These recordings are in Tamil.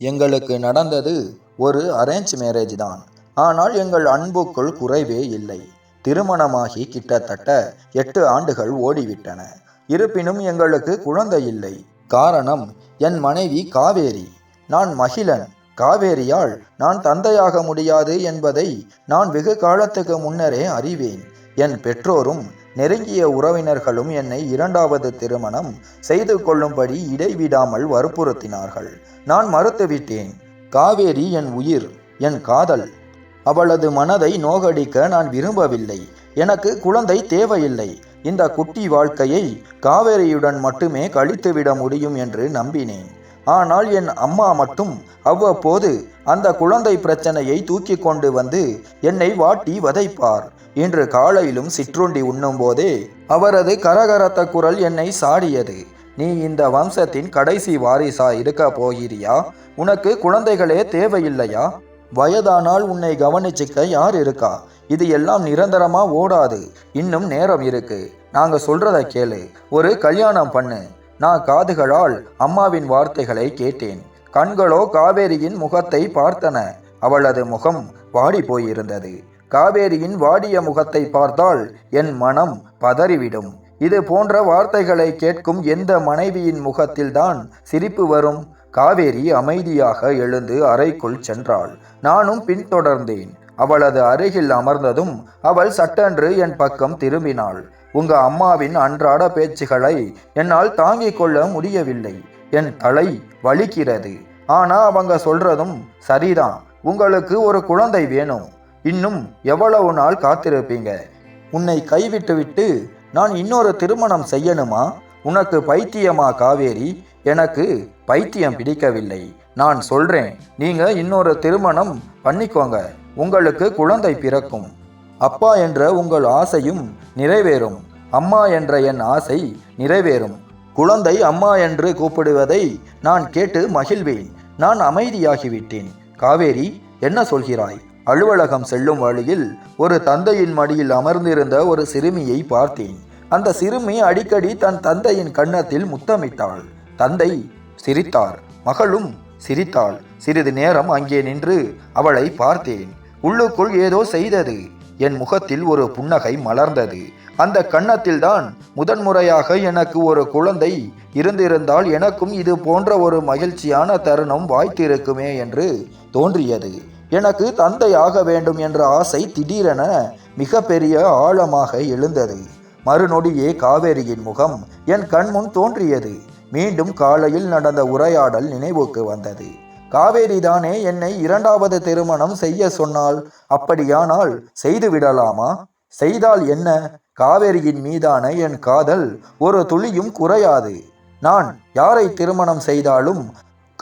எங்களுக்கு நடந்தது ஒரு அரேஞ்ச் மேரேஜ் தான். ஆனால் எங்கள் அன்புக்குள் குறைவே இல்லை. திருமணமாகி கிட்டத்தட்ட எட்டு ஆண்டுகள் ஓடிவிட்டன. இருப்பினும் எங்களுக்கு குழந்தை இல்லை. காரணம் என் மனைவி காவேரி. நான் மகிழன். காவேரியால் நான் தந்தையாக முடியாது என்பதை நான் வெகு காலத்துக்கு முன்னரே அறிவேன். என் பெற்றோரும் நெருங்கிய உறவினர்களும் என்னை இரண்டாவது திருமணம் செய்து கொள்ளும்படி இடைவிடாமல் வற்புறுத்தினார்கள். நான் மறுத்துவிட்டேன். காவேரி என் உயிர் என் காதல். அவளது மனதை நோகடிக்க நான் விரும்பவில்லை. எனக்கு குழந்தை தேவையில்லை. இந்த குட்டி வாழ்க்கையை காவேரியுடன் மட்டுமே கழித்துவிட முடியும் என்று நம்பினேன். ஆனால் என் அம்மா மட்டும் அவ்வப்போது அந்த குழந்தை பிரச்சனையை தூக்கி கொண்டு வந்து என்னை வாட்டி வதைப்பார். இன்று காலையிலும் சிற்றுண்டி உண்ணும்போதே அவரது கரகரத்த குரல் என்னை சாடியது. நீ இந்த வம்சத்தின் கடைசி வாரிசா இருக்க போகிறியா? உனக்கு குழந்தைகளே தேவையில்லையா? வயதானால் உன்னை கவனிச்சுக்க யார் இருக்கா? இது எல்லாம் நிரந்தரமா ஓடாது. இன்னும் நேரம் இருக்கு. நாங்க சொல்றத கேளு. ஒரு கல்யாணம் பண்ணு. நான் காதுகளால் அம்மாவின் வார்த்தைகளை கேட்டேன். கண்களோ காவேரியின் முகத்தை பார்த்தன. அவளது முகம் வாடி போயிருந்தது. காவேரியின் வாடிய முகத்தை பார்த்தால் என் மனம் பதறிவிடும். இது போன்ற வார்த்தைகளை கேட்கும் எந்த மனைவியின் முகத்தில்தான் சிரிப்பு வரும்? காவேரி அமைதியாக எழுந்து அறைக்குள் சென்றாள். நானும் பின்தொடர்ந்தேன். அவளது அருகில் அமர்ந்ததும் அவள் சட்டென்று என் பக்கம் திரும்பினாள். உங்க அம்மாவின் அன்றாட பேச்சுகளை என்னால் தாங்கிக் கொள்ள முடியவில்லை. என் தலை வலிக்கிறது. ஆனா அவங்க சொல்றதும் சரிதான். உங்களுக்கு ஒரு குழந்தை வேணும். இன்னும் எவ்வளவு நாள் காத்திருப்பீங்க? உன்னை கைவிட்டுவிட்டு நான் இன்னொரு திருமணம் செய்யணுமா? உனக்கு பைத்தியமா காவேரி? எனக்கு பைத்தியம் பிடிக்கவில்லை. நான் சொல்றேன் நீங்க இன்னொரு திருமணம் பண்ணிக்கோங்க. உங்களுக்கு குழந்தை பிறக்கும். அப்பா என்ற உங்கள் ஆசையும் நிறைவேறும். அம்மா என்ற என் ஆசை நிறைவேறும். குழந்தை அம்மா என்று கூப்பிடுவதை நான் கேட்டு மகிழ்வேன். நான் அமைதியாகிவிட்டேன். காவேரி என்ன சொல்கிறாய்? அலுவலகம் செல்லும் வழியில் ஒரு தந்தையின் மடியில் அமர்ந்திருந்த ஒரு சிறுமியை பார்த்தேன். அந்த சிறுமி அடிக்கடி தன் தந்தையின் கன்னத்தில் முத்தமிட்டாள். தந்தை சிரித்தார். மகளும் சிரித்தாள். சிறிது நேரம் அங்கே நின்று அவளை பார்த்தேன். உள்ளுக்குள் ஏதோ செய்தது. என் முகத்தில் ஒரு புன்னகை மலர்ந்தது. அந்த கன்னத்தில்தான் முதன்முறையாக எனக்கு ஒரு குழந்தை இருந்திருந்தால் எனக்கும் இது போன்ற ஒரு மகிழ்ச்சியான தருணம் வாய்த்திருக்குமே என்று தோன்றியது. எனக்கு தந்தையாக வேண்டும் என்ற ஆசை திடீரென மிக பெரிய ஆழமாக எழுந்தது. மறுநொடியே காவேரியின் முகம் என் கண்முன் தோன்றியது. மீண்டும் காலையில் நடந்த உரையாடல் நினைவுக்கு வந்தது. காவேரி தானே என்னை இரண்டாவது திருமணம் செய்ய சொன்னால் அப்படியானால் செய்து விடலாமா? செய்தால் என்ன? காவேரியின் மீதான என் காதல் ஒரு துளியும் குறையாது. நான் யாரை திருமணம் செய்தாலும்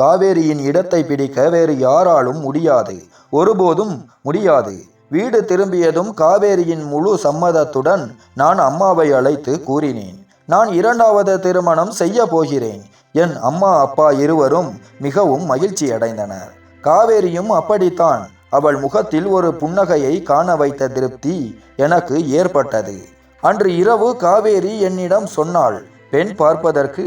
காவேரியின் இடத்தை பிடிக்க வேறு யாராலும் முடியாது. ஒருபோதும் முடியாது. வீடு திரும்பியதும் காவேரியின் முழு சம்மதத்துடன் நான் அம்மாவை அழைத்து கூறினேன். நான் இரண்டாவது திருமணம் செய்ய போகிறேன். என் அம்மா அப்பா இருவரும் மிகவும் மகிழ்ச்சி அடைந்தனர் காவேரியும் அப்படித்தான். அவள் முகத்தில் ஒரு புன்னகையை காண வைத்த திருப்தி எனக்கு ஏற்பட்டது. அன்று இரவு காவேரி என்னிடம் சொன்னாள் பெண் பார்ப்பதற்கு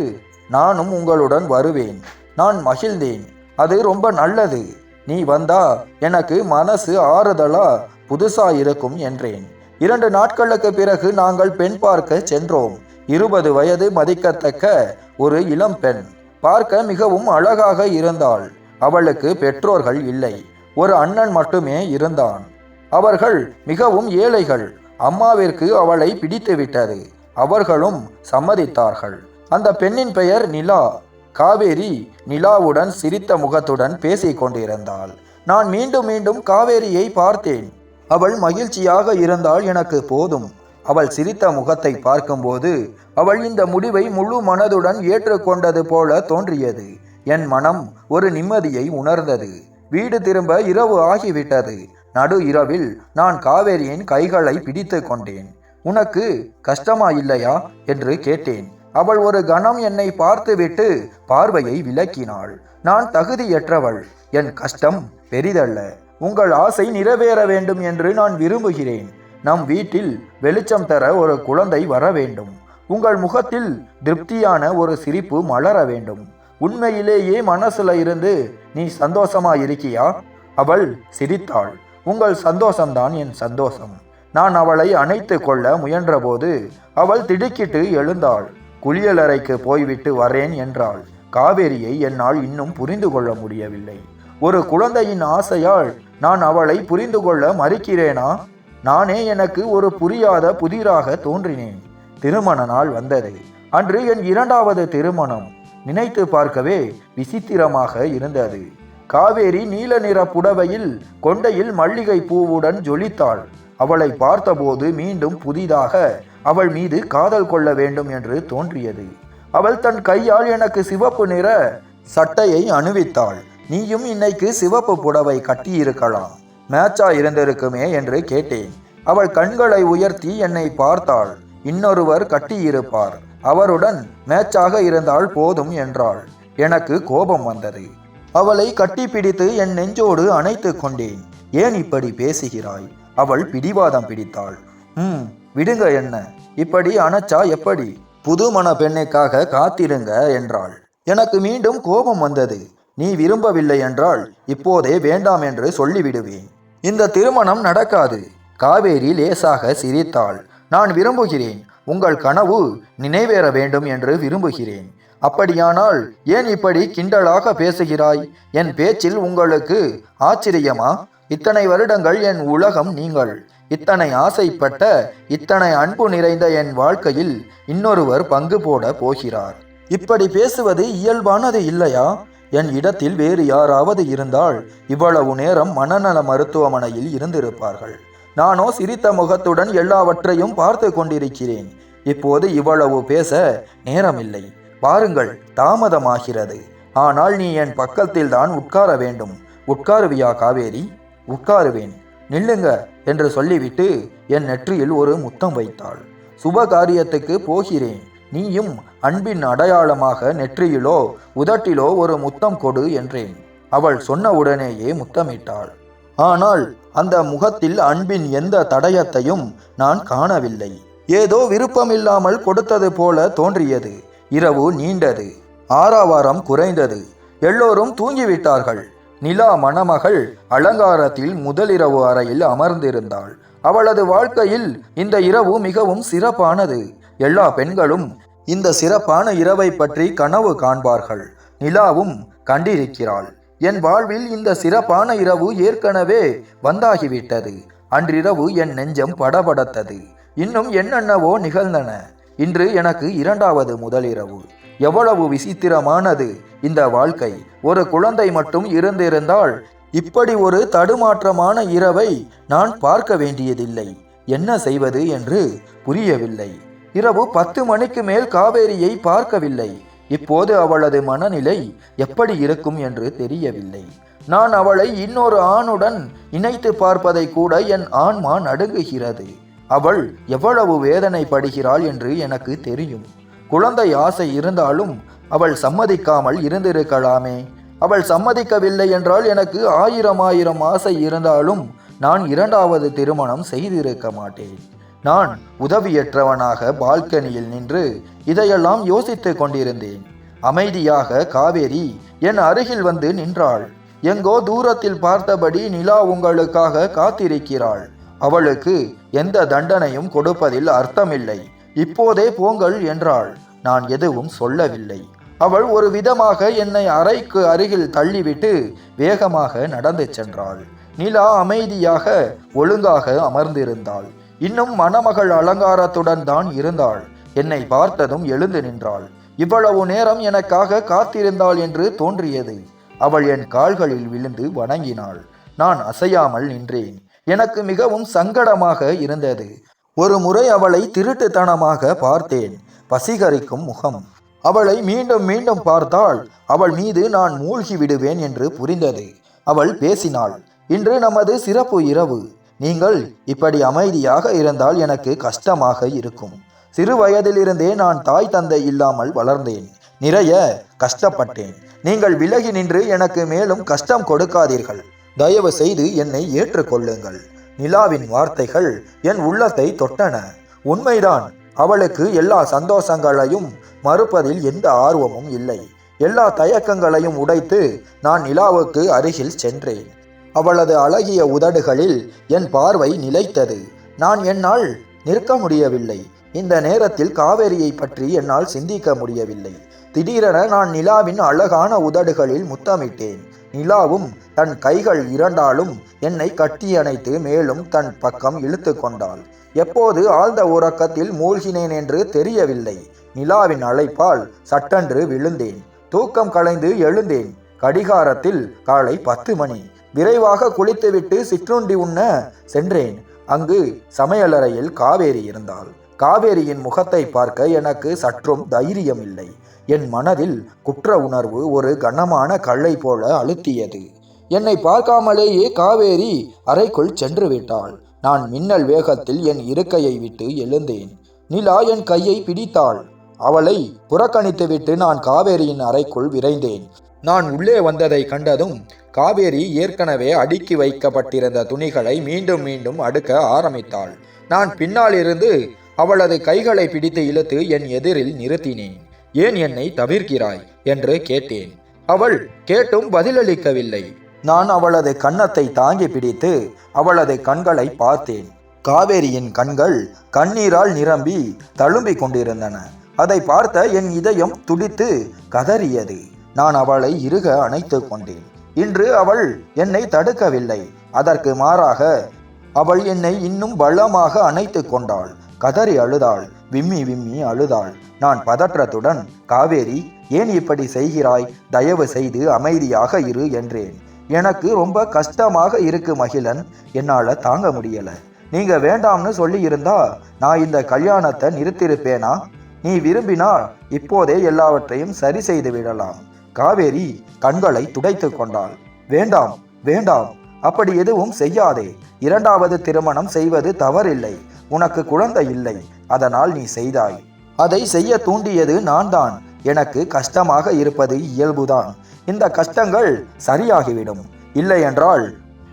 நானும் உங்களுடன் வருவேன். நான் மகிழ்ந்தேன். அது ரொம்ப நல்லது. நீ வந்தா எனக்கு மனசு ஆறுதலா புதுசா இருக்கும் என்றேன். இரண்டு நாட்களுக்கு பிறகு நாங்கள் பெண் பார்க்க சென்றோம். இருபது வயது மதிக்கத்தக்க ஒரு இளம் பெண். பார்க்க மிகவும் அழகாக இருந்தாள். அவளுக்கு பெற்றோர்கள் இல்லை. ஒரு அண்ணன் மட்டுமே இருந்தான். அவர்கள் மிகவும் ஏழைகள். அம்மாவிற்கு அவளை பிடித்து விட்டது. அவர்களும் சம்மதித்தார்கள். அந்த பெண்ணின் பெயர் நிலா. காவேரி நிலாவுடன் சிரித்த முகத்துடன் பேசிக் கொண்டிருந்தாள். நான் மீண்டும் மீண்டும் காவேரியை பார்த்தேன். அவள் மகிழ்ச்சியாக இருந்தால் எனக்கு போதும். அவள் சிரித்த முகத்தை பார்க்கும்போது அவள் இந்த முடிவை முழு மனதுடன் ஏற்றுக்கொண்டது போல தோன்றியது. என் மனம் ஒரு நிம்மதியை உணர்ந்தது. வீடு திரும்ப இரவு ஆகிவிட்டது. நடு இரவில் நான் காவேரியின் கைகளை பிடித்து கொண்டேன். உனக்கு கஷ்டமா இல்லையா? என்று கேட்டேன். அவள் ஒரு கணம் என்னை பார்த்துவிட்டு பார்வையை விலக்கினாள் நான் தகுதியற்றவள். என் கஷ்டம் பெரிதல்ல. உங்கள் ஆசை நிறைவேற வேண்டும் என்று நான் விரும்புகிறேன். நம் வீட்டில் வெளிச்சம் தர ஒரு குழந்தை வர வேண்டும். உங்கள் முகத்தில் திருப்தியான ஒரு சிரிப்பு மலர வேண்டும். உண்மையிலேயே மனசுல இருந்து நீ சந்தோஷமா இருக்கியா? அவள் சிரித்தாள். உங்கள் சந்தோஷம்தான் என் சந்தோஷம். நான் அவளை அணைத்து கொள்ள முயன்றபோது அவள் திடுக்கிட்டு எழுந்தாள். குளியலறைக்கு போய்விட்டு வரேன் என்றாள். காவேரியை என்னால் இன்னும் புரிந்து கொள்ள முடியவில்லை. ஒரு குழந்தையின் ஆசையால் நான் அவளை புரிந்து கொள்ள மறுக்கிறேனா? நானே எனக்கு ஒரு புரியாத புதிராக தோன்றினேன். திருமண நாள் வந்தது. அன்று என் இரண்டாவது திருமணம். நினைத்து பார்க்கவே விசித்திரமாக இருந்தது. காவேரி நீல நிற புடவையில் கொண்டையில் மல்லிகை பூவுடன் ஜொலித்தாள். அவளை பார்த்தபோது மீண்டும் புதிதாக அவள் மீது காதல் கொள்ள வேண்டும் என்று தோன்றியது. அவள் தன் கையால் எனக்கு சிவப்பு நிற சட்டையை அணிவித்தாள். நீயும் இன்னைக்கு சிவப்பு புடவை கட்டியிருக்கலாம். மேட்சா இருந்திருக்குமே என்று கேட்டேன். அவள் கண்களை உயர்த்தி என்னை பார்த்தாள். இன்னொருவர் கட்டியிருப்பார். அவருடன் மேட்சாக இருந்தால் போதும் என்றாள். எனக்கு கோபம் வந்தது. அவளை கட்டிப்பிடித்து என் நெஞ்சோடு அணைத்து கொண்டேன். ஏன் இப்படி பேசுகிறாய்? அவள் பிடிவாதம் பிடித்தாள். ம் விடுங்க என்ன? இப்படி அணைச்சா எப்படி? புதுமண பெண்ணுக்காக காத்திருங்க என்றாள். எனக்கு மீண்டும் கோபம் வந்தது. நீ விரும்பவில்லை என்றால் இப்போதே வேண்டாம் என்று சொல்லிவிடுவேன். இந்த திருமணம் நடக்காது. காவேரி லேசாக சிரித்தாள். நான் விரும்புகிறேன். உங்கள் கனவு நினைவேற வேண்டும் என்று விரும்புகிறேன். அப்படியானால் ஏன் இப்படி கிண்டலாக பேசுகிறாய்? என் பேச்சில் உங்களுக்கு ஆச்சரியமா? இத்தனை வருடங்கள் என் உலகம் நீங்கள். இத்தனை ஆசைப்பட்ட இத்தனை அன்பு நிறைந்த என் வாழ்க்கையில் இன்னொருவர் பங்கு போட போகிறார். இப்படி பேசுவது இயல்பானது இல்லையா? என் இடத்தில் வேறு யாராவது இருந்தால் இவ்வளவு நேரம் மனநல மருத்துவமனையில் இருந்திருப்பார்கள். நானோ சிரித்த முகத்துடன் எல்லாவற்றையும் பார்த்து கொண்டிருக்கிறேன். இப்போது இவ்வளவு பேச நேரமில்லை. பாருங்கள் தாமதமாகிறது. ஆனால் நீ என் பக்கத்தில் தான் உட்கார வேண்டும். உட்காருவியா காவேரி? உட்காருவேன். நில்லுங்க என்று சொல்லிவிட்டு என் நெற்றியில் ஒரு முத்தம் வைத்தாள். சுப காரியத்துக்கு போகிறேன். நீயும் அன்பின் அடையாளமாக நெற்றியிலோ உதட்டிலோ ஒரு முத்தம் கொடு என்றேன். அவள் சொன்ன உடனேயே முத்தமிட்டாள். ஆனால் அந்த முகத்தில் அன்பின் எந்த தடயத்தையும் நான் காணவில்லை. ஏதோ விருப்பமில்லாமல் கொடுத்தது போல தோன்றியது. இரவு நீண்டது. ஆறாவாரம் குறைந்தது. எல்லோரும் தூங்கிவிட்டார்கள். நிலா மணமகள் அலங்காரத்தில் முதலிரவு அறையில் அமர்ந்திருந்தாள். அவளது வாழ்க்கையில் இந்த இரவு மிகவும் சிறப்பானது. எல்லா பெண்களும் இந்த சிறப்பான இரவை பற்றி கனவு காண்பார்கள். நிலாவும் கண்டிருக்கிறாள். என் வாழ்வில் இந்த சிறப்பான இரவு ஏற்கனவே வந்தாகிவிட்டது. அன்றிரவு என் நெஞ்சம் படபடத்தது. இன்னும் என்னென்னவோ நிகழ்ந்தன. இன்று எனக்கு இரண்டாவது முதலிரவு எவ்வளவு விசித்திரமானது இந்த வாழ்க்கை. ஒரு குழந்தை மட்டும் இருந்திருந்தால் இப்படி ஒரு தடுமாற்றமான இரவை நான் பார்க்க வேண்டியதில்லை. என்ன செய்வது என்று புரியவில்லை. இரவு பத்து மணிக்கு மேல் காவேரியை பார்க்கவில்லை. இப்போது அவளது மனநிலை எப்படி இருக்கும் என்று தெரியவில்லை. நான் அவளை இன்னொரு ஆணுடன் இணைத்து பார்ப்பதை கூட என் ஆன்மா நடுங்குகிறது. அவள் எவ்வளவு வேதனைப்படுகிறாள் என்று எனக்கு தெரியும். குழந்தை ஆசை இருந்தாலும் அவள் சம்மதிக்காமல் இருந்திருக்கலாமே. அவள் சம்மதிக்கவில்லை என்றால் எனக்கு ஆயிரம் ஆயிரம் ஆசை இருந்தாலும் நான் இரண்டாவது திருமணம் செய்திருக்க மாட்டேன். நான் உதவியற்றவனாக பால்கனியில் நின்று இதையெல்லாம் யோசித்துக் கொண்டிருந்தேன். அமைதியாக காவேரி என் அருகில் வந்து நின்றாள். எங்கோ தூரத்தில் பார்த்தபடி நிலா உங்களுக்காக காத்திருக்கிறாள். அவளுக்கு எந்த தண்டனையும் கொடுப்பதில் அர்த்தமில்லை. இப்போதே போங்கள் என்றாள். நான் எதுவும் சொல்லவில்லை. அவள் ஒரு விதமாக என்னை அறைக்கு அருகில் தள்ளிவிட்டு வேகமாக நடந்து சென்றாள். நிலா அமைதியாக ஒழுங்காக அமர்ந்திருந்தாள். இன்னும் மணமகள் அலங்காரத்துடன் தான் இருந்தாள். என்னை பார்த்ததும் எழுந்து நின்றாள். இவ்வளவு நேரம் எனக்காக காத்திருந்தாள் என்று தோன்றியது. அவள் என் கால்களில் விழுந்து வணங்கினாள். நான் அசையாமல் நின்றேன். எனக்கு மிகவும் சங்கடமாக இருந்தது. ஒரு முறை அவளை திருட்டுத்தனமாக பார்த்தேன். பசிகரிக்கும் முகம். அவளை மீண்டும் மீண்டும் பார்த்தால் அவள் மீது நான் மூழ்கி விடுவேன் என்று புரிந்தது. அவள் பேசினாள். இன்று நமது சிறப்பு இரவு. நீங்கள் இப்படி அமைதியாக இருந்தால் எனக்கு கஷ்டமாக இருக்கும். சிறு வயதிலிருந்தே நான் தாய் தந்தை இல்லாமல் வளர்ந்தேன். நிறைய கஷ்டப்பட்டேன். நீங்கள் விலகி நின்று எனக்கு மேலும் கஷ்டம் கொடுக்காதீர்கள். தயவு செய்து என்னை ஏற்றுக்கொள்ளுங்கள். நிலாவின் வார்த்தைகள் என் உள்ளத்தை தொட்டன. உண்மைதான். அவளுக்கு எல்லா சந்தோஷங்களையும் மறுப்பதில் எந்த ஆர்வமும் இல்லை. எல்லா தயக்கங்களையும் உடைத்து நான் நிலாவுக்கு அருகில் சென்றேன். அவளது அழகிய உதடுகளில் என் பார்வை நிலைத்தது. நான் என்னால் நிற்க முடியவில்லை. இந்த நேரத்தில் காவேரியை பற்றி என்னால் சிந்திக்க முடியவில்லை. திடீரென நான் நிலாவின் அழகான உதடுகளில் முத்தமிட்டேன். நிலாவும் தன் கைகள் இரண்டாலும் என்னை கட்டியணைத்து மேலும் தன் பக்கம் இழுத்து கொண்டாள். எப்போது ஆழ்ந்த உறக்கத்தில் மூழ்கினேன் என்று தெரியவில்லை. நிலாவின் அழைப்பால் சட்டென்று விழுந்தேன். தூக்கம் கலைந்து எழுந்தேன். கடிகாரத்தில் காலை பத்து மணி. விரைவாக குளித்துவிட்டு சிற்றுண்டி உண்ண சென்றேன். அங்கு சமையலறையில் காவேரி இருந்தாள். காவேரியின் முகத்தை பார்க்க எனக்கு சற்றும் தைரியம் இல்லை என் மனதில் குற்ற உணர்வு ஒரு கனமான கல்லை போல அழுத்தியது. என்னை பார்க்காமலேயே காவேரி அறைக்குள் சென்று விட்டாள் நான் மின்னல் வேகத்தில் என் இருக்கையை விட்டு எழுந்தேன். நிலா என் கையை பிடித்தாள். அவளை புறக்கணித்துவிட்டு நான் காவேரியின் அறைக்குள் விரைந்தேன். நான் உள்ளே வந்ததை கண்டதும் காவேரி ஏற்கனவே அடுக்கி வைக்கப்பட்டிருந்த துணிகளை மீண்டும் மீண்டும் அடுக்க ஆரம்பித்தாள். நான் பின்னாலிருந்து அவளது கைகளை பிடித்து இழுத்து என் எதிரில் நிறுத்தினேன். ஏன் என்னை தவிர்க்கிறாய்? என்று கேட்டேன். அவள் கேட்டும் பதிலளிக்கவில்லை. நான் அவளது கன்னத்தை தாங்கி பிடித்து அவளது கண்களை பார்த்தேன். காவேரியின் கண்கள் கண்ணீரால் நிரம்பி தழும்பிக் கொண்டிருந்தன. அதை பார்த்த என் இதயம் துடித்து கதறியது. நான் அவளை இறுக அணைத்து கொண்டேன். இன்று அவள் என்னை தடுக்கவில்லை. அதற்கு மாறாக அவள் என்னை இன்னும் பலமாக அணைத்து கொண்டாள். கதறி அழுதாள். விம்மி விம்மி அழுதாள். நான் பதற்றத்துடன் காவேரி ஏன் இப்படி செய்கிறாய்? தயவு செய்து அமைதியாக இரு என்றேன். எனக்கு ரொம்ப கஷ்டமாக இருக்கு மகிழன். என்னால் தாங்க முடியல. நீங்க வேண்டாம்னு சொல்லி இருந்தா நான் இந்த கல்யாணத்தை நிறுத்தியிருப்பேனா? நீ விரும்பினால் இப்போதே எல்லாவற்றையும் சரி செய்து விடலாம். காவேரி கண்களை துடைத்து கொண்டாள். வேண்டாம் வேண்டாம் அப்படி எதுவும் செய்யாதே. இரண்டாவது திருமணம் செய்வது தவறில்லை. உனக்கு குழந்தை இல்லை. அதனால் நீ செய்தாய். அதை செய்ய தூண்டியது நான் தான் எனக்கு கஷ்டமாக இருப்பது இயல்புதான். இந்த கஷ்டங்கள் சரியாகிவிடும். இல்லை என்றால்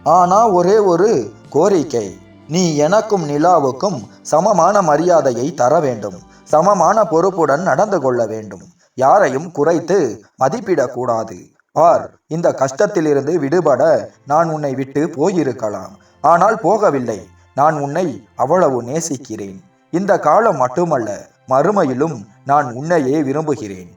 ஆனா ஒரே ஒரு கோரிக்கை. நீ எனக்கும் நிலாவுக்கும் சமமான மரியாதையை தர வேண்டும். சமமான பொறுப்புடன் நடந்து கொள்ள வேண்டும். யாரையும் குறைத்து மதிப்பிடக்கூடாது. பார் இந்த கஷ்டத்திலிருந்து விடுபட நான் உன்னை விட்டு போயிருக்கலாம். ஆனால் போகவில்லை. நான் உன்னை அவ்வளவு நேசிக்கிறேன். இந்த காலம் மட்டுமல்ல மறுமையிலும் நான் உன்னையே விரும்புகிறேன்.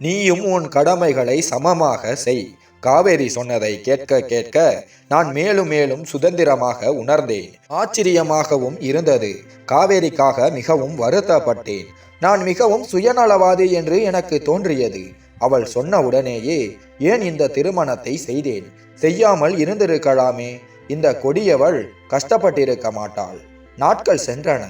நீயும் உன் கடமைகளை சமமாக செய். காவேரி சொன்னதை கேட்க கேட்க நான் மேலும் மேலும் சுதந்திரமாக உணர்ந்தேன். ஆச்சரியமாகவும் இருந்தது. காவேரிக்காக மிகவும் வருத்தப்பட்டேன். நான் மிகவும் சுயநலவாதி என்று எனக்கு தோன்றியது. அவள் சொன்ன உடனேயே ஏன் இந்த திருமணத்தை செய்தேன்? செய்யாமல் இருந்திருக்கலாமே. இந்த கொடியவள் கஷ்டப்பட்டிருக்க மாட்டாள். நாட்கள் சென்றன.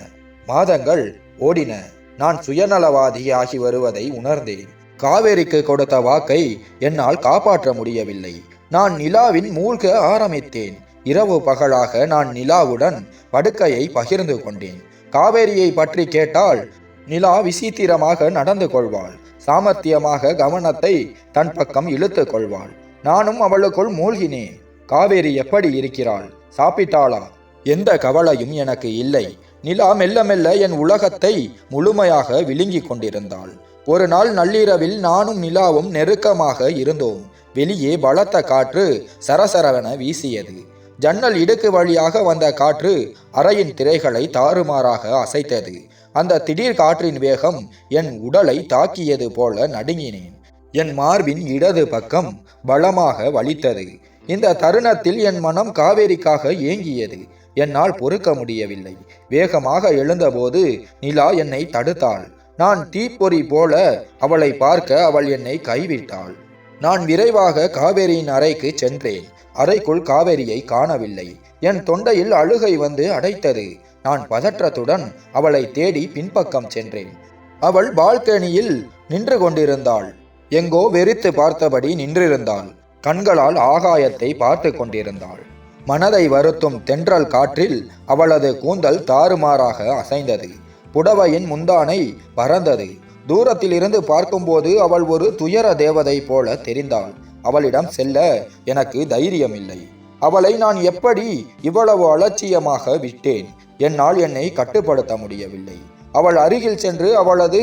மாதங்கள் ஓடின. நான் சுயநலவாதி ஆகி வருவதை உணர்ந்தேன். காவேரிக்கு கொடுத்த வாக்கை என்னால் காப்பாற்ற முடியவில்லை. நான் நிலாவின் மூழ்க ஆரம்பித்தேன். இரவு பகலாக நான் நிலாவுடன் படுக்கையை பகிர்ந்து கொண்டேன். காவேரியை பற்றி கேட்டால் நிலா விசித்திரமாக நடந்து கொள்வாள். சாமர்த்தியமாக கவனத்தை தன் பக்கம் இழுத்து கொள்வாள். நானும் அவளுக்குள் மூழ்கினேன். காவேரி எப்படி இருக்கிறாள்? சாப்பிட்டாளா? எந்த கவலையும் எனக்கு இல்லை. நிலா மெல்ல மெல்ல என் உலகத்தை முழுமையாக விழுங்கிக் கொண்டிருந்தாள். ஒரு நாள் நள்ளிரவில் நானும் நிலாவும் நெருக்கமாக இருந்தோம். வெளியே பலத்த காற்று சரசரவென வீசியது. ஜன்னல் இடுக்கு வழியாக வந்த காற்று அறையின் திரைகளை தாறுமாறாக அசைத்தது. அந்த திடீர் காற்றின் வேகம் என் உடலை தாக்கியது போல நடுங்கினேன். என் மார்பின் இடது பக்கம் பலமாக வலித்தது. இந்த தருணத்தில் என் மனம் காவேரிக்காக ஏங்கியது. என்னால் பொறுக்க முடியவில்லை. வேகமாக எழுந்தபோது நிலா என்னை தடுத்தாள். நான் தீப்பொறி போல அவளை பார்க்க அவள் என்னை கைவிட்டாள். நான் விரைவாக காவேரியின் அறைக்கு சென்றேன். அறைக்குள் காவேரியை காணவில்லை. என் தொண்டையில் அழுகை வந்து அடைத்தது. நான் பதற்றத்துடன் அவளை தேடி பின்பக்கம் சென்றேன். அவள் பால்கனியில் நின்று கொண்டிருந்தாள். எங்கோ வெறித்து பார்த்தபடி நின்றிருந்தாள். கண்களால் ஆகாயத்தை பார்த்து கொண்டிருந்தாள். மனதை வருத்தும் தென்றல் காற்றில் அவளது கூந்தல் தாறுமாறாக அசைந்தது. புடவையின் முந்தானை பறந்தது. தூரத்திலிருந்து பார்க்கும்போது அவள் ஒரு துயர தேவதை போல தெரிந்தாள். அவளிடம் செல்ல எனக்கு தைரியமில்லை. அவளை நான் எப்படி இவ்வளவு அலட்சியமாக விட்டேன்? என்னால் என்னை கட்டுப்படுத்த முடியவில்லை. அவள் அருகில் சென்று அவளது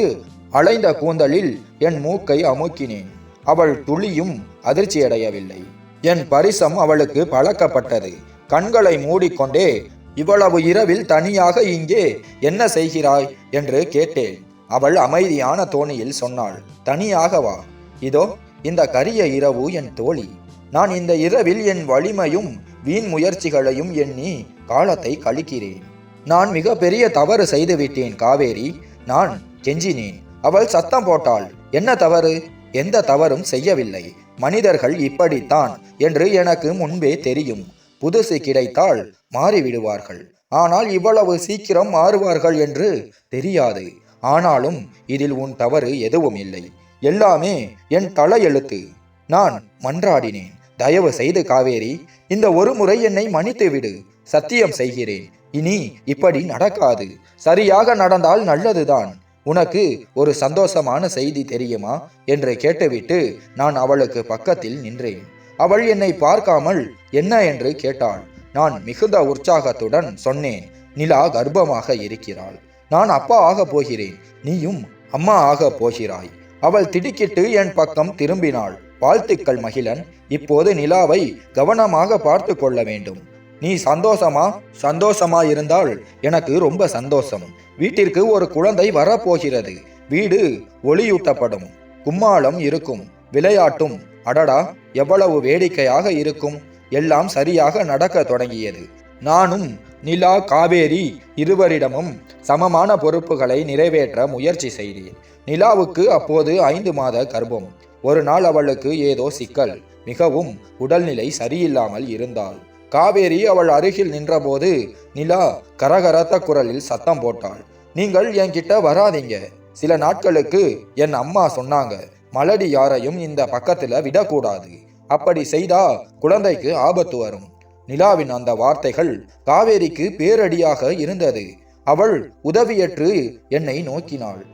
அலைந்த கூந்தலில் என் மூக்கை அமுக்கினேன். அவள் துளியும் அதிர்ச்சியடையவில்லை. என் பரிசம் அவளுக்கு பழக்கப்பட்டது. கண்களை மூடிக்கொண்டே இவ்வளவு இரவில் தனியாக இங்கே என்ன செய்கிறாய்? என்று கேட்டேன். அவள் அமைதியான தோணியில் சொன்னாள் தனியாக வா. இதோ இந்த கரிய இரவு என் தோழி. நான் இந்த இரவில் என் வலிமையும் வீண் முயற்சிகளையும் எண்ணி காலத்தை கழிக்கிறேன். நான் மிக பெரிய தவறு செய்துவிட்டேன் காவேரி. நான் கெஞ்சினேன். அவள் சத்தம் போட்டாள். என்ன தவறு? எந்த தவறும் செய்யவில்லை. மனிதர்கள் இப்படித்தான் என்று எனக்கு முன்பே தெரியும். புதுசு கிடைத்தால் மாறிவிடுவார்கள். ஆனால் இவ்வளவு சீக்கிரம் மாறுவார்கள் என்று தெரியாது. ஆனாலும் இதில் உன் தவறு எதுவும் இல்லை. எல்லாமே என் தலையெழுத்து. நான் மன்றாடினேன். தயவு செய்து காவேரி இந்த ஒரு முறை என்னை மன்னித்து விடு சத்தியம் செய்கிறேன். இனி இப்படி நடக்காது. சரியாக நடந்தால் நல்லதுதான். உனக்கு ஒரு சந்தோஷமான செய்தி தெரியுமா? என்று கேட்டுவிட்டு நான் அவளுக்கு பக்கத்தில் நின்றேன். அவள் என்னை பார்க்காமல் என்ன என்று கேட்டாள். நான் மிகுந்த உற்சாகத்துடன் சொன்னேன் நிலா கர்ப்பமாக இருக்கிறாள். நான் அப்பா ஆகப் போகிறேன். நீயும் அம்மா ஆகப் போகிறாய். அவள் திடுக்கிட்டு என் பக்கம் திரும்பினாள். வாழ்த்துக்கள் மகிழன். இப்போது நிலாவை கவனமாக பார்த்து கொள்ள வேண்டும். நீ சந்தோஷமா? சந்தோஷமா இருந்தால் எனக்கு ரொம்ப சந்தோஷம். வீட்டிற்கு ஒரு குழந்தை வரப்போகிறது. வீடு ஒளியூட்டப்படும். கும்மாளம் இருக்கும். விளையாட்டும். அடடா எவ்வளவு வேடிக்கையாக இருக்கும். எல்லாம் சரியாக நடக்க தொடங்கியது. நானும் நிலா காவேரி இருவரிடமும் சமமான பொறுப்புகளை நிறைவேற்ற முயற்சி செய்தேன். நிலாவுக்கு அப்போது ஐந்து மாத கர்ப்பம். ஒரு நாள் அவளுக்கு ஏதோ சிக்கல். மிகவும் உடல்நிலை சரியில்லாமல் இருந்தாள். காவேரி அவள் அருகில் நின்றபோது நிலா கரகரத்த குரலில் சத்தம் போட்டாள். நீங்கள் என்கிட்ட வராதீங்க. சில நாட்களுக்கு என் அம்மா சொன்னாங்க மலடி யாரையும் இந்த பக்கத்துல விடக்கூடாது. அப்படி செய்தா குழந்தைக்கு ஆபத்து வரும். நிலாவின் அந்த வார்த்தைகள் காவேரிக்கு பேரடியாக இருந்தது. அவள் உதவியற்று என்னை நோக்கினாள்.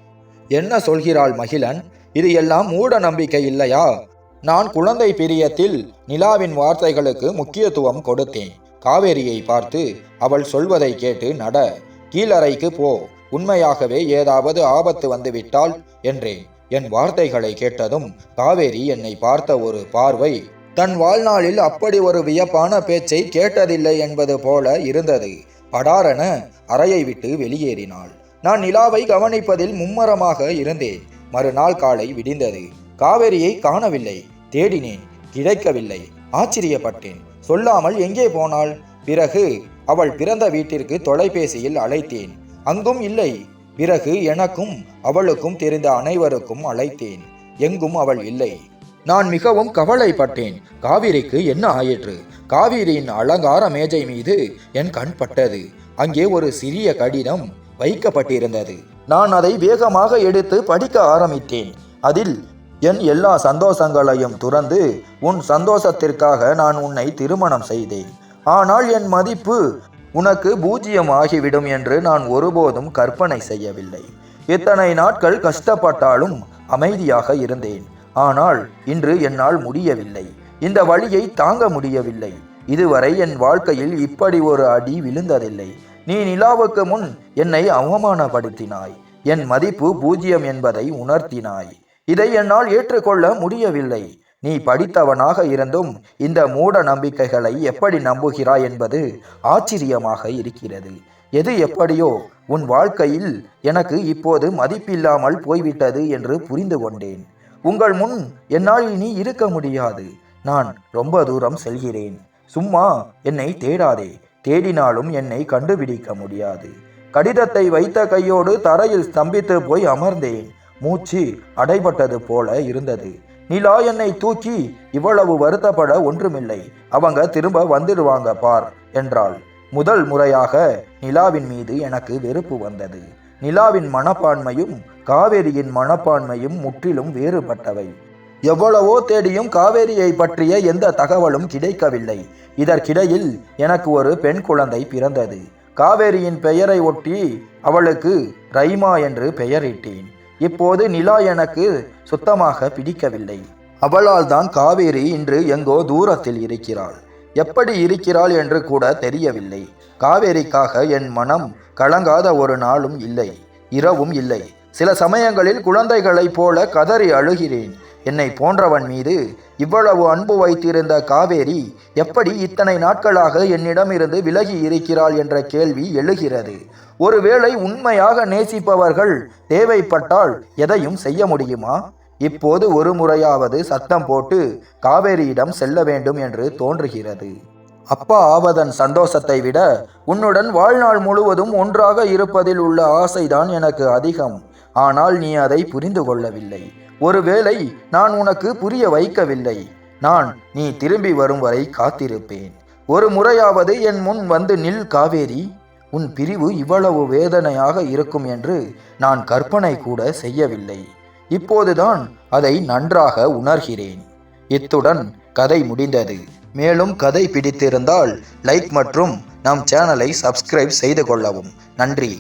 என்ன சொல்கிறாள் மகிழன்? இது எல்லாம் மூட நம்பிக்கை இல்லையா? நான் குழந்தை பிரியத்தில் நிலாவின் வார்த்தைகளுக்கு முக்கியத்துவம் கொடுத்தேன். காவேரியை பார்த்து அவள் சொல்வதை கேட்டு நட கீழறைக்கு போ உண்மையாகவே ஏதாவது ஆபத்து வந்துவிட்டால் என்றேன். என் வார்த்தைகளை கேட்டதும் காவேரி என்னை பார்த்த ஒரு பார்வை தன் வாழ்நாளில் அப்படி ஒரு வியப்பான பேச்சை கேட்டதில்லை என்பது போல இருந்தது. படாரென அறையை விட்டு வெளியேறினாள். நான் நிலாவை கவனிப்பதில் மும்மரமாக இருந்தேன். மறுநாள் காலை விடிந்தது. காவேரியை காணவில்லை. தேடினேன் கிடைக்கவில்லை ஆச்சரியப்பட்டேன். சொல்லாமல் எங்கே போனாள்? பிறகு அவள் பிறந்த வீட்டிற்கு தொலைபேசியில் அழைத்தேன். அங்கும் இல்லை. பிறகு எனக்கும் அவளுக்கும் தெரிந்த அனைவருக்கும் அழைத்தேன். எங்கும் அவள் இல்லை. நான் மிகவும் கவலைப்பட்டேன். காவிரிக்கு என்ன ஆயிற்று? காவிரியின் அலங்கார மேஜை மீது என் கண் பட்டது. அங்கே ஒரு சிறிய கடிதம் வைக்கப்பட்டிருந்தது. நான் அதை வேகமாக எடுத்து படிக்க ஆரம்பித்தேன். அதில் என் எல்லா சந்தோஷங்களையும் துறந்து உன் சந்தோஷத்திற்காக நான் உன்னை திருமணம் செய்தேன். ஆனால் என் மதிப்பு உனக்கு பூஜ்ஜியம் ஆகிவிடும் என்று நான் ஒருபோதும் கற்பனை செய்யவில்லை. இத்தனை நாட்கள் கஷ்டப்பட்டாலும் அமைதியாக இருந்தேன். ஆனால் இன்று என்னால் முடியவில்லை. இந்த வழியை தாங்க முடியவில்லை. இதுவரை என் வாழ்க்கையில் இப்படி ஒரு அடி விழுந்ததில்லை. நீ நிலாவுக்கு முன் என்னை அவமானப்படுத்தினாய். என் மதிப்பு பூஜ்ஜியம் என்பதை உணர்த்தினாய். இதை என்னால் ஏற்றுக்கொள்ள முடியவில்லை. நீ படித்தவனாக இருந்தும் இந்த மூட நம்பிக்கைகளை எப்படி நம்புகிறாய் என்பது ஆச்சரியமாக இருக்கிறது. எது எப்படியோ உன் வாழ்க்கையில் எனக்கு இப்போது மதிப்பில்லாமல் போய்விட்டது என்று புரிந்து கொண்டேன். உங்கள் முன் என்னால் இனி இருக்க முடியாது. நான் ரொம்ப தூரம் செல்கிறேன். சும்மா என்னை தேடாதே. தேடினாலும் என்னை கண்டுபிடிக்க முடியாது. கடிதத்தை வைத்த கையோடு தரையில் ஸ்தம்பித்து போய் அமர்ந்தேன். மூச்சு அடைபட்டது போல இருந்தது. நிலா என்னை தூக்கி இவ்வளவு வருத்தப்பட ஒன்றுமில்லை. அவங்க திரும்ப வந்துடுவாங்க பார் என்றாள். முதல் முறையாக நிலாவின் மீது எனக்கு வெறுப்பு வந்தது. நிலாவின் மனப்பான்மையும் காவேரியின் மனப்பான்மையும் முற்றிலும் வேறுபட்டவை. எவ்வளவோ தேடியும் காவேரியை பற்றிய எந்த தகவலும் கிடைக்கவில்லை. இதற்கிடையில் எனக்கு ஒரு பெண் குழந்தை பிறந்தது. காவேரியின் பெயரை ஒட்டி அவளுக்கு ரைமா என்று பெயரிட்டேன். இப்போது நிலா எனக்கு சுத்தமாக பிடிக்கவில்லை. அவளால் தான் காவேரி இன்று எங்கோ தூரத்தில் இருக்கிறாள். எப்படி இருக்கிறாள் என்று கூட தெரியவில்லை. காவேரிக்காக என் மனம் கலங்காத ஒரு நாளும் இல்லை. இரவும் இல்லை. சில சமயங்களில் குழந்தைகளைப் போல கதறி அழுகிறேன். என்னை போன்றவன் மீது இவ்வளவு அன்பு வைத்திருந்த காவேரி எப்படி இத்தனை நாட்களாக என்னிடமிருந்து விலகி இருக்கிறாள் என்ற கேள்வி எழுகிறது. ஒருவேளை உண்மையாக நேசிப்பவர்கள் தேவைப்பட்டால் எதையும் செய்ய முடியுமா? இப்போது ஒரு முறையாவது சத்தம் போட்டு காவேரியிடம் செல்ல வேண்டும் என்று தோன்றுகிறது. அப்பா ஆவதன் சந்தோஷத்தை விட உன்னுடன் வாழ்நாள் முழுவதும் ஒன்றாக இருப்பதில் உள்ள ஆசைதான் எனக்கு அதிகம். ஆனால் நீ அதை புரிந்து கொள்ளவில்லை. ஒருவேளை நான் உனக்கு புரிய வைக்கவில்லை. நான் நீ திரும்பி வரும் வரை காத்திருப்பேன். ஒரு முறையாவது என் முன் வந்து நில் காவேரி. உன் பிரிவு இவ்வளவு வேதனையாக இருக்கும் என்று நான் கற்பனை கூட செய்யவில்லை. இப்போதுதான் அதை நன்றாக உணர்கிறேன். இத்துடன் கதை முடிந்தது. மேலும் கதை பிடித்திருந்தால் லைக் மற்றும் நம் சேனலை சப்ஸ்கிரைப் செய்து கொள்ளவும். நன்றி.